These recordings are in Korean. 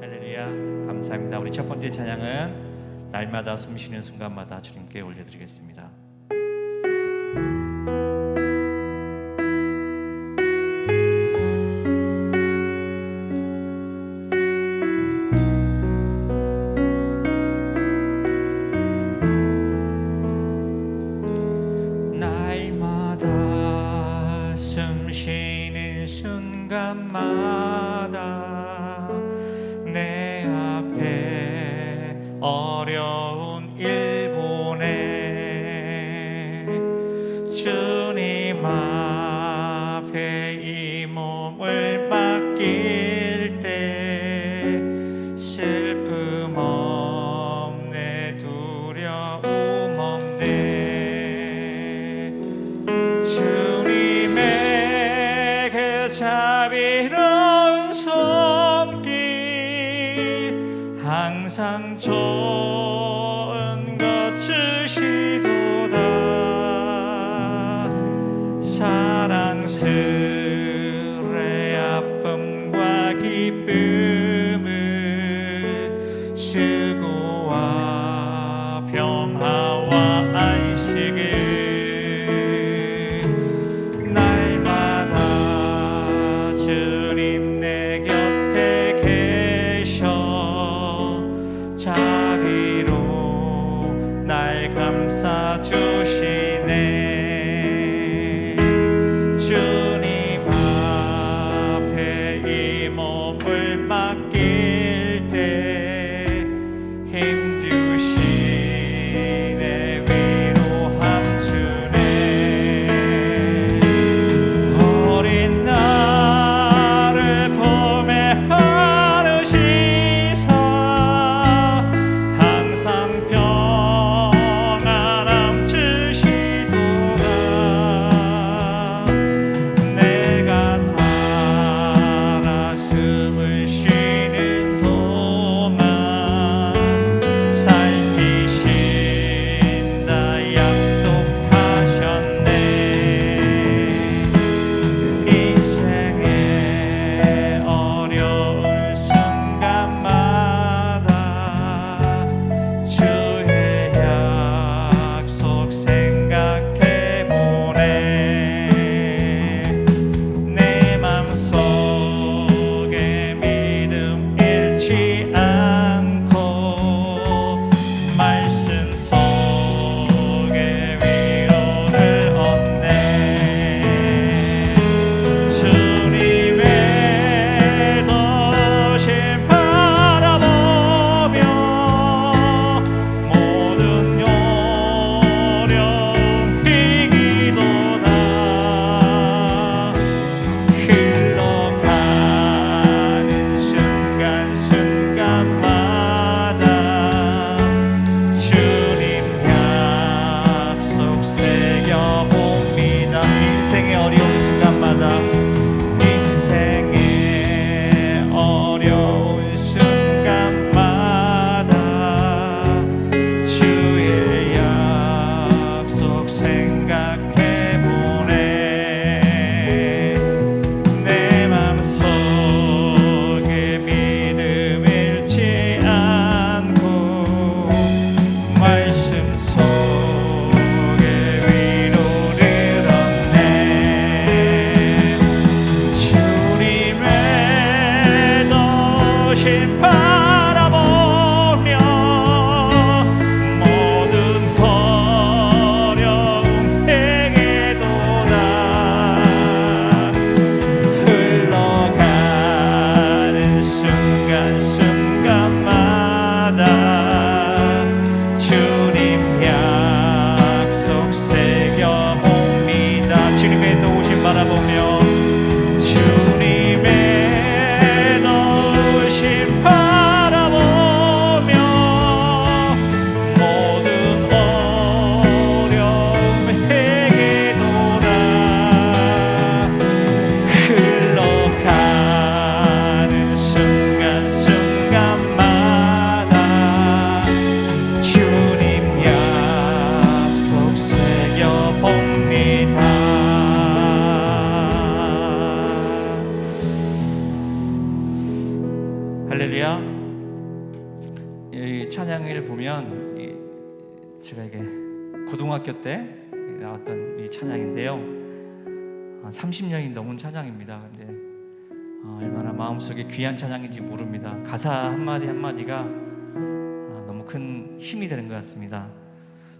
할렐루야. 감사합니다. 우리 첫 번째 찬양은 날마다 숨쉬는 순간마다 주님께 올려드리겠습니다. 세상 저 마음속에 귀한 찬양인지 모릅니다. 가사 한마디 한마디가 아, 너무 큰 힘이 되는 것 같습니다.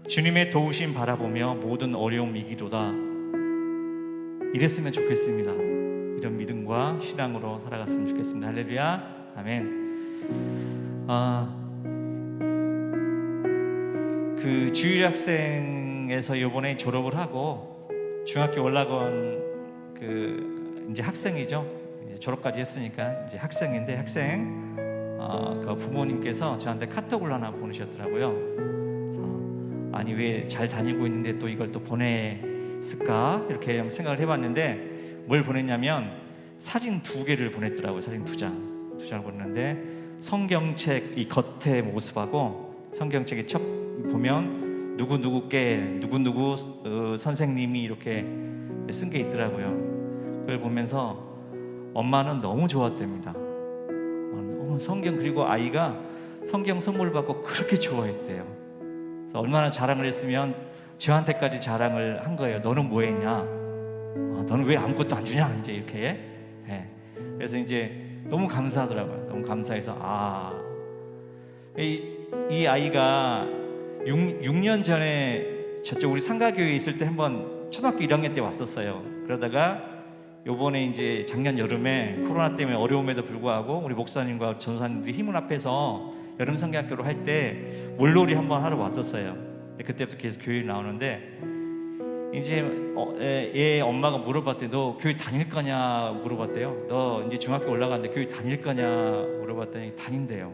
주님의 도우심 바라보며 모든 어려움 이기도다. 이랬으면 좋겠습니다. 이런 믿음과 신앙으로 살아갔으면 좋겠습니다. 할렐루야. 아멘. 아, 그 주일 학생에서 이번에 졸업을 하고 중학교 올라간 그 이제 학생이죠. 졸업까지 했으니까 이제 학생인데 학생 어, 그 부모님께서 저한테 카톡을 하나 보내셨더라고요. 아니 왜 잘 다니고 있는데 또 이걸 또 보냈을까 이렇게 생각을 해봤는데 뭘 보냈냐면 사진 두 개를 보냈더라고요. 사진 두 장. 두 장을 보냈는데 성경책 이 겉의 모습하고 성경책의 첫 보면 누구 누구께 누구 누구 어, 선생님이 이렇게 쓴 게 있더라고요. 그걸 보면서 엄마는 너무 좋았답니다. 어, 너무 성경 그리고 아이가 성경 선물 받고 그렇게 좋아했대요. 그래서 얼마나 자랑을 했으면 저한테까지 자랑을 한 거예요. 너는 뭐 했냐? 아, 너는 왜 아무것도 안 주냐? 이제 이렇게. 예. 그래서 이제 너무 감사하더라고요. 너무 감사해서 아, 이, 이 아이가 6, 6년 전에 저쪽 우리 상가교회에 있을 때 한번 초등학교 1학년 때 왔었어요. 그러다가 요번에 이제 작년 여름에 코로나 때문에 어려움에도 불구하고 우리 목사님과 전사님들이 힘을 합해서 여름 성경학교로 할때 물놀이 한번 하러 왔었어요. 근데 그때부터 계속 교회 나오는데 이제 어, 애, 얘 엄마가 물어봤대 너 교회 다닐 거냐 물어봤대요. 너 이제 중학교 올라갔는데 교회 다닐 거냐 물어봤더니 다닌대요.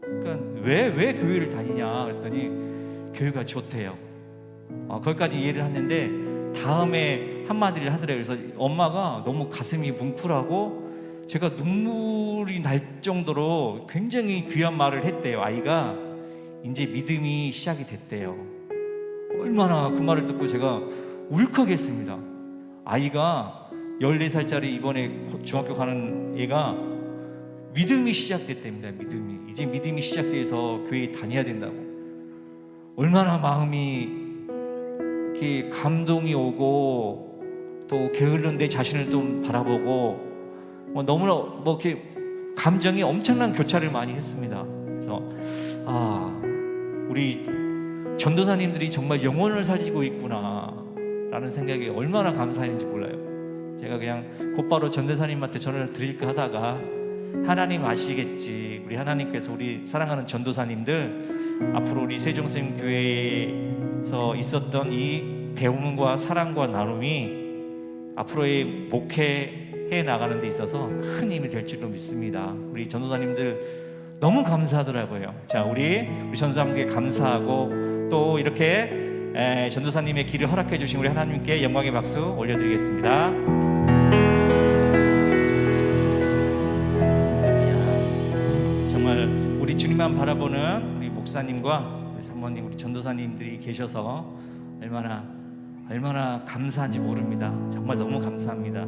그러니까 왜 왜 교회를 다니냐 그랬더니 교회가 좋대요. 어, 거기까지 이해를 했는데 다음에 한마디를 하더래요. 그래서 엄마가 너무 가슴이 뭉클하고 제가 눈물이 날 정도로 굉장히 귀한 말을 했대요. 아이가 이제 믿음이 시작이 됐대요. 얼마나 그 말을 듣고 제가 울컥했습니다. 아이가 14살짜리 이번에 고- 중학교 가는 애가 믿음이 시작됐답니다. 믿음이. 이제 믿음이 시작돼서 교회에 다녀야 된다고. 얼마나 마음이 이렇게 감동이 오고 또 게을른 내 자신을 좀 바라보고 뭐 너무나 뭐 이렇게 감정이 엄청난 교차를 많이 했습니다. 그래서 아 우리 전도사님들이 정말 영혼을 살리고 있구나라는 생각이 얼마나 감사했는지 몰라요. 제가 그냥 곧바로 전도사님한테 전화를 드릴까 하다가 하나님 아시겠지. 우리 하나님께서 우리 사랑하는 전도사님들 앞으로 우리 세종쌤 교회에 서 있었던 이 배움과 사랑과 나눔이 앞으로의 목회해 나가는 데 있어서 큰 힘이 될 줄로 믿습니다. 우리 전도사님들 너무 감사하더라고요. 자, 우리 우리 전도사님께 감사하고 또 이렇게 에, 전도사님의 길을 허락해 주신 우리 하나님께 영광의 박수 올려드리겠습니다. 정말 우리 주님만 바라보는 우리 목사님과 우리 사모님, 우리 전도사님들이 계셔서 얼마나 얼마나 감사한지 모릅니다. 정말 너무 감사합니다.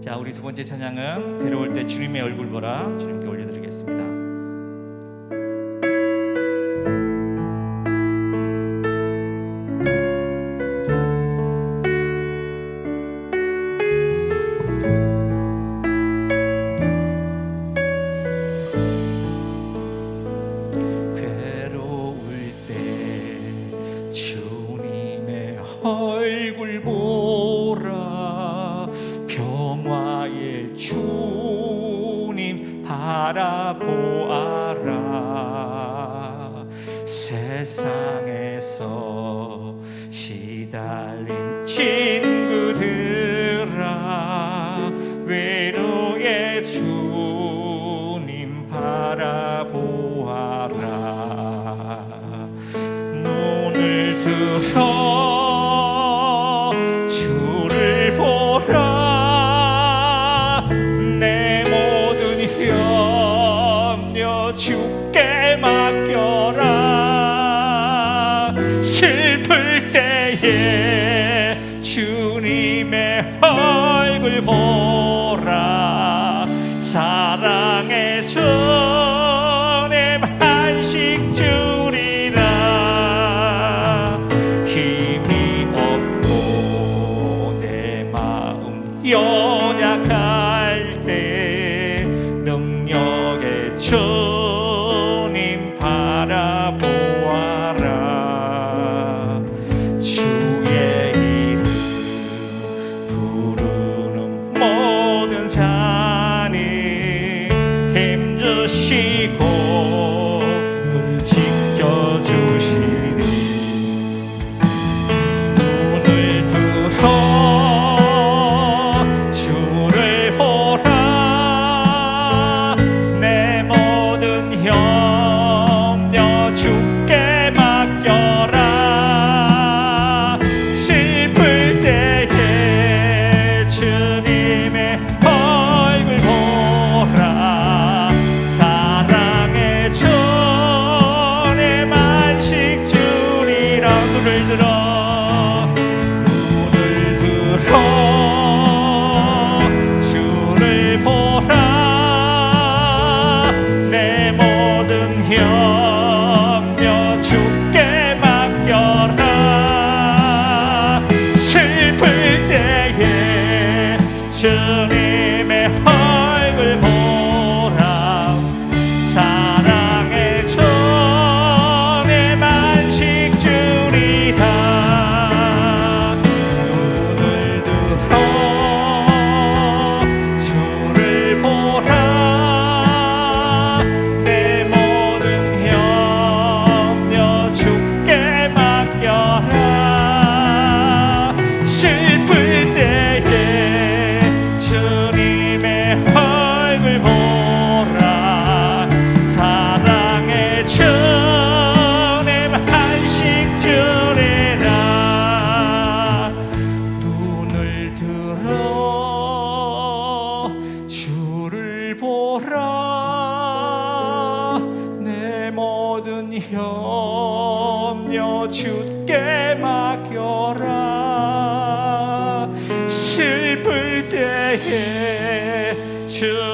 자, 우리 두 번째 찬양은 괴로울 때 주님의 얼굴 보라 주님께 올려드리겠습니다. 슬플 때에 주님의 얼굴 보라. 사랑의 주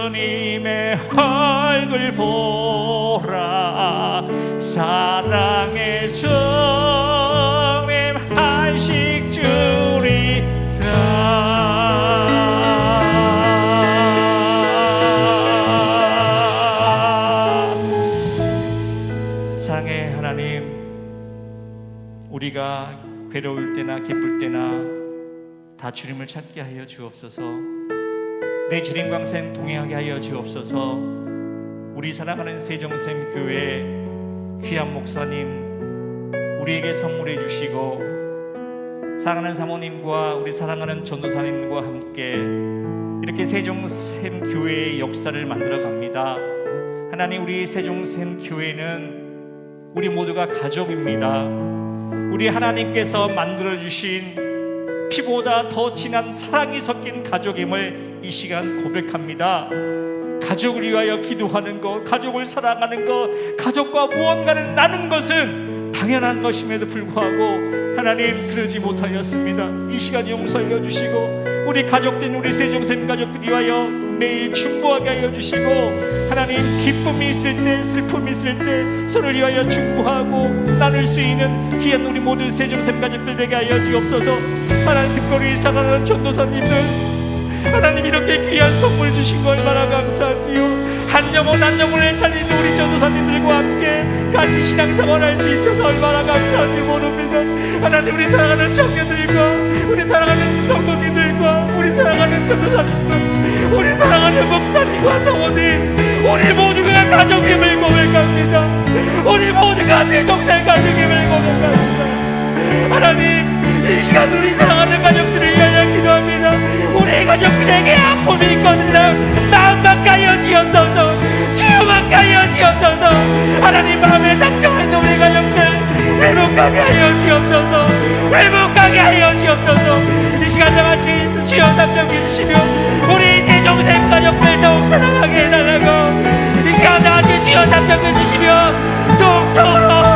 주님의 얼굴 보라. 사랑의 주님 한식 주리라. 사랑의 하나님 우리가 괴로울 때나 기쁠 때나 다 주님을 찾게 하여 주옵소서 내 주님 광생 동행하게 하여 주옵소서 우리 사랑하는 세종샘 교회 귀한 목사님 우리에게 선물해 주시고 사랑하는 사모님과 우리 사랑하는 전도사님과 함께 이렇게 세종샘 교회의 역사를 만들어 갑니다. 하나님 우리 세종샘 교회는 우리 모두가 가족입니다. 우리 하나님께서 만들어 주신 피보다 더 진한 사랑이 섞인 가족임을 이 시간 고백합니다. 가족을 위하여 기도하는 것, 가족을 사랑하는 것, 가족과 무언가를 나눈 것은 당연한 것임에도 불구하고 하나님 그러지 못하였습니다. 이 시간 용서하여 주시고 우리 가족된 우리 세종샘 가족들 위하여 매일 충고하게 하여 주시고 하나님 기쁨이 있을 때 슬픔이 있을 때 서로를 위하여 충고하고 나눌 수 있는 귀한 우리 모든 세종샘 가족들 되게 하여 주옵소서. 하나님 듣거리 사랑하는 전도사님들 하나님 이렇게 귀한 선물 주신 거 얼마나 감사하지요. 한 영혼 한 영혼을 살리는 우리 전도사님들과 함께 같이 신앙생활 할수 있어서 얼마나 감사한지 모릅니다. 하나님 우리 사랑하는 청년들과 우리 사랑하는 성도님들과 우리 사랑하는 전도사님들 우리 사랑하는 목사님과 성원님 우리 모두가 가족임을 고백합니다. 우리 모두가 세종생 가족임을 고백합니다. 하나님 이 시간 우리 사랑하는 가족들을 위하여 기도합니다. 우리 가족들에게 아픔이 있거든요. 마음밖에 하여 지옵소서. 치유밖에 하여 지옵소서. 하나님 마음에 있는 우리 가족들 회복하게 하여 지옵소서. 회복하게 하여 지옵소서. 이 시간 다 같이 주여 답장 해주시며 우리 세종생 가족들 더욱 사랑하게 해달라고 이 시간 다 같이 주여 답장 해 주시며 더욱 서로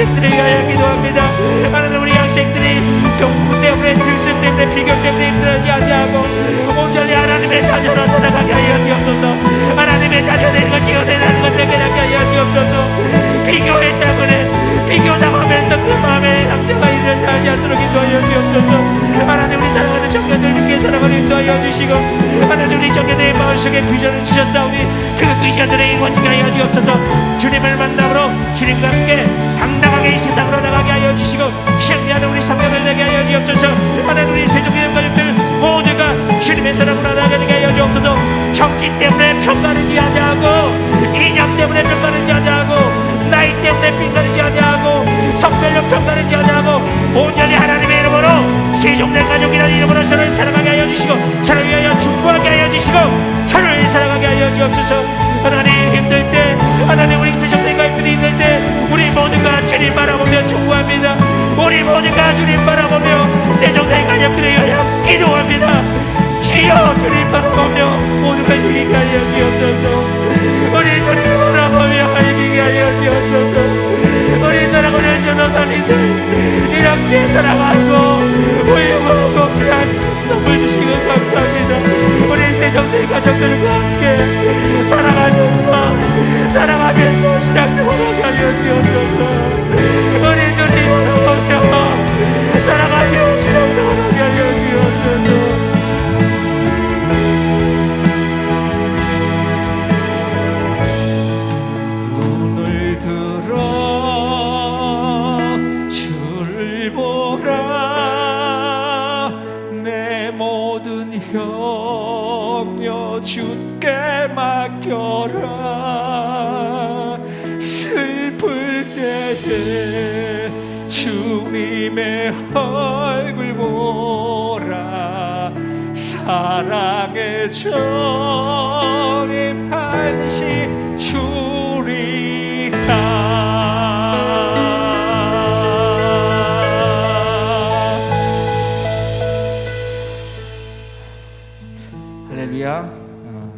학생들을 위하여 기도합니다. 하나님 우리 학생들이 경고 때문에 들숨 때문에 비교 때문에 힘들어하지 아니하고 온전히 하나님의 자녀로 돌아가게 하여 주옵소서. 하나님의 자녀 되는 것이 연애라는 것을 깨닫게 하여 주옵소서. 비교했다고는 비교당하면서 그 마음에 상처가 일어나지 하지 않도록 인도하여 주옵소서. 하나님 우리 사랑하는 청년들 믿게 사랑을 인도하여 주시고 하나님 우리 청년들의 마음속에 비전을 주셨사오니 그 비전들의 이루어지게 하여 주옵소서. 주님을 만남으로 주님과 함께 당당하게 이 세상으로 나가게 하여 주시고 시행하는 우리 사명을 내게 하여 주옵소서. 하나님 우리 세종의 가족들 모두가 주님의 사랑으로 나가게 하여 주옵소서. 정치 때문에 평가르지 아니하고 이념 때문에 평가르지 아니하고 나이 때문에 핑가르지 아니하고 성별력 평가르지 아니하고 온전히 하나님의 이름으로 세종된 가족이라는 이름으로 서로를 사랑하게 하여 주시고 서로를 위하여 중보하게 하여 주시고 서로를 사랑하게 하여 주옵소서. 하나님 힘들 때 하나님 우리 세종된 가족들이 힘들 때 모두가 주님 바라보며 중보합니다. 우리 모두가 주님 바라보며 가족들을 위하여 기도합니다. 주여 주님 바라보며 모두가 이기게 하여 주옵소서 때에 주님의 얼굴 보라. 사랑의 절임 한시 주리라. 할렐루야. 어,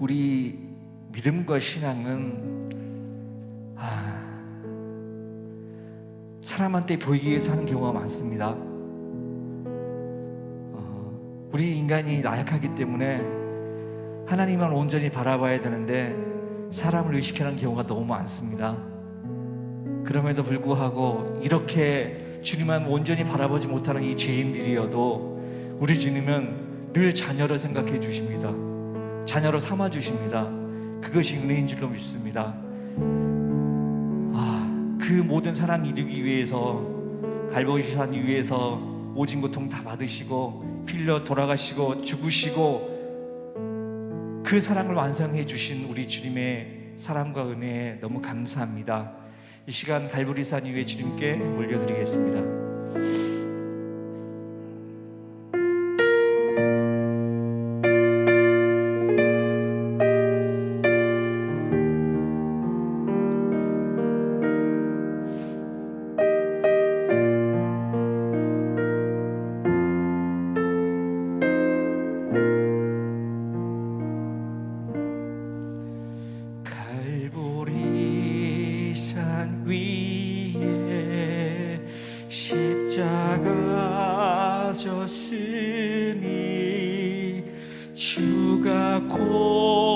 우리 믿음과 신앙은 사람한테 보이기 위해서 하는 경우가 많습니다 어, 우리 인간이 나약하기 때문에 하나님만 온전히 바라봐야 되는데 사람을 의식하는 경우가 너무 많습니다. 그럼에도 불구하고 이렇게 주님만 온전히 바라보지 못하는 이 죄인들이어도 우리 주님은 늘 자녀로 생각해 주십니다. 자녀로 삼아 주십니다. 그것이 은혜인 줄로 믿습니다. 아, 그 모든 사랑 이루기 위해서 갈보리산 위에서 모진 고통 다 받으시고 필려 돌아가시고 죽으시고 그 사랑을 완성해 주신 우리 주님의 사랑과 은혜에 너무 감사합니다. 이 시간 갈보리산 위에 주님께 올려드리겠습니다. 위에 십자가 졌으니 주가 고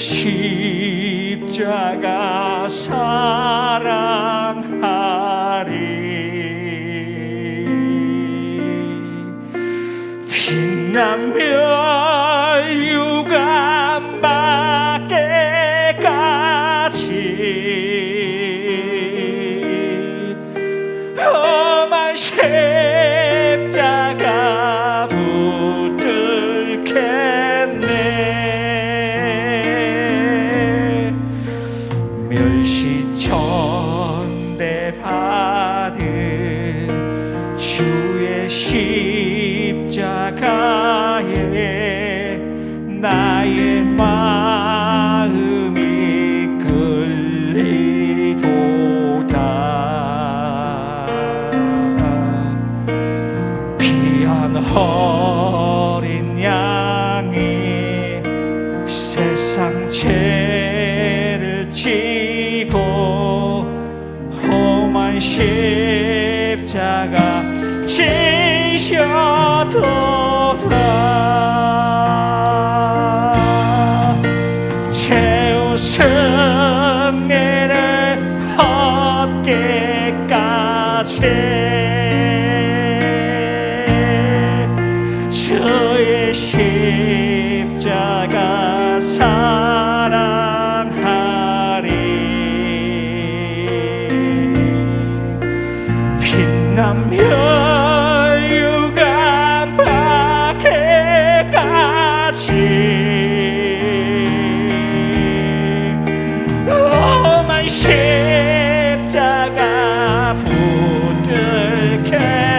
십자가 사랑하리. 빛나며 한 어린 양이 세상 죄를 지고 험한 십자가 kaputte Kälte.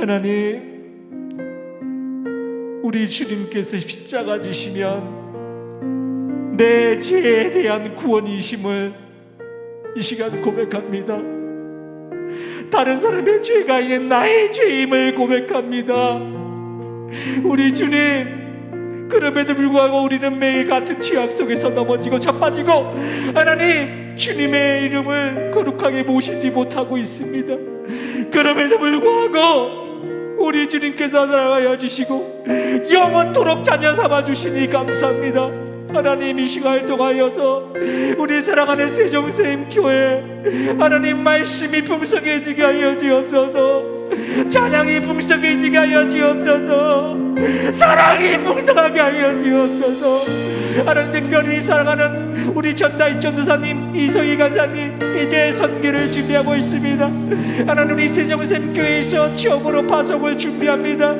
하나님, 우리 주님께서 십자가 지시면 내 죄에 대한 구원이심을 이 시간 고백합니다. 다른 사람의 죄가 아닌 나의 죄임을 고백합니다. 우리 주님, 그럼에도 불구하고 우리는 매일 같은 취약 속에서 넘어지고 자빠지고 하나님 주님의 이름을 거룩하게 모시지 못하고 있습니다. 그럼에도 불구하고 우리 주님께서 사랑하여 주시고 영원토록 자녀 삼아 주시니 감사합니다. 하나님 이 시간을 통하여서 우리 사랑하는 세종세임 교회 하나님 말씀이 풍성해지게 하여 주옵소서. 찬양이 풍성해지게 하여 주옵소서. 사랑이 풍성하게 하여 주옵소서. 하나님 특별히 사랑하는 우리 전다희 전도사님 이소희 간사님 이제 선교를 준비하고 있습니다. 하나님 우리 세종샘 교회에서 취업으로 파송을 준비합니다.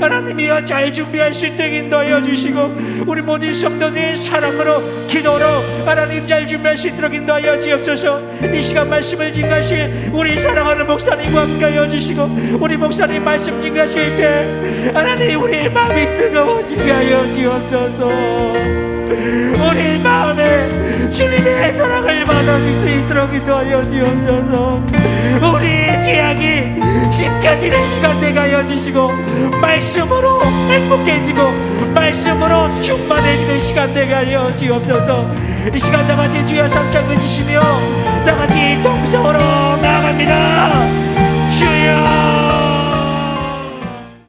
하나님이여 잘 준비할 수 있도록 인도하여 주시고 우리 모든 성도들의 사랑으로 기도로 하나님 잘 준비할 수 있도록 인도하여 주옵소서. 이 시간 말씀을 증가하실 우리 사랑하는 목사님과 함께하여 주시고 우리 목사님 말씀 증가하실 때 하나님 우리 마음이 뜨거워지게 하여 주옵소서 우리 마음에 주님의 사랑을 받아줄 수 있도록 기도하여 주옵소서. 우리 죄악이 씻겨지는 시간대 가여 주시고 말씀으로 행복해지고 말씀으로 충만해지는 시간대 가여 주옵소서. 이 시간 다같이 주여 삼창을 주시며 다같이 동성으로 나갑니다. 주여!